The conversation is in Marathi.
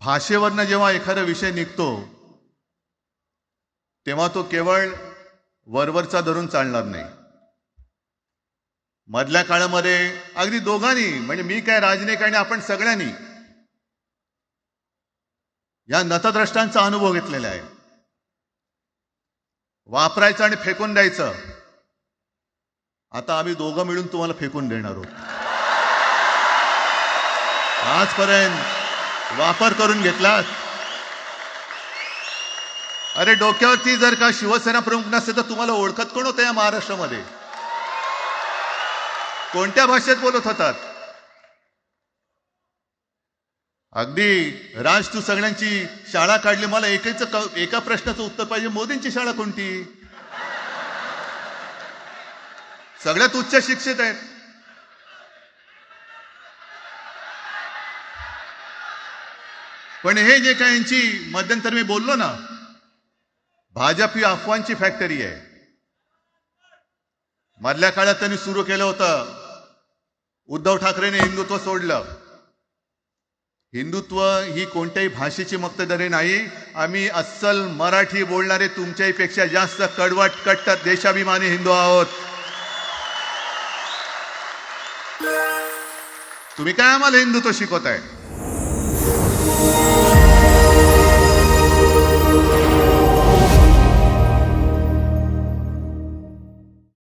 भाषेवरनं जेव्हा एखादा विषय निघतो तेव्हा तो केवळ वरवरचा धरून चालणार नाही. मधल्या काळामध्ये अगदी दोघांनी म्हणजे मी काय राजनिक आणि आपण सगळ्यांनी या नतद्रष्टांचा अनुभव घेतलेला आहे. वापरायचं आणि फेकून द्यायचं. आता आम्ही दोघं मिळून तुम्हाला फेकून देणार आहोत. आजपर्यंत वापर करून घेतला. अरे डोक्यावरती जर का शिवसेना प्रमुख नसते तर तुम्हाला ओळखत कोण होतं या महाराष्ट्रामध्ये? कोणत्या भाषेत बोलत होतात? अगदी राज तू सगळ्यांची शाळा काढली मला एकेच एका प्रश्नाचं उत्तर पाहिजे मोदींची शाळा कोणती? सगळ्यात उच्च शिक्षित आहेत. पण हे जे काय यांची मध्यंतर मी बोललो ना भाजप ही अफवांची फॅक्टरी आहे. मधल्या काळात त्यांनी सुरू केलं होतं उद्धव ठाकरेने हिंदुत्व सोडलं. हिंदुत्व ही कोणत्याही भाषेची मक्तेदारी नाही आम्ही अस्सल मराठी बोलणारे तुमच्याही पेक्षा जास्त कडवट कट्टर देशाभिमानी हिंदू आहोत. तुम्ही काय आम्हाला हिंदुत्व शिकवताय?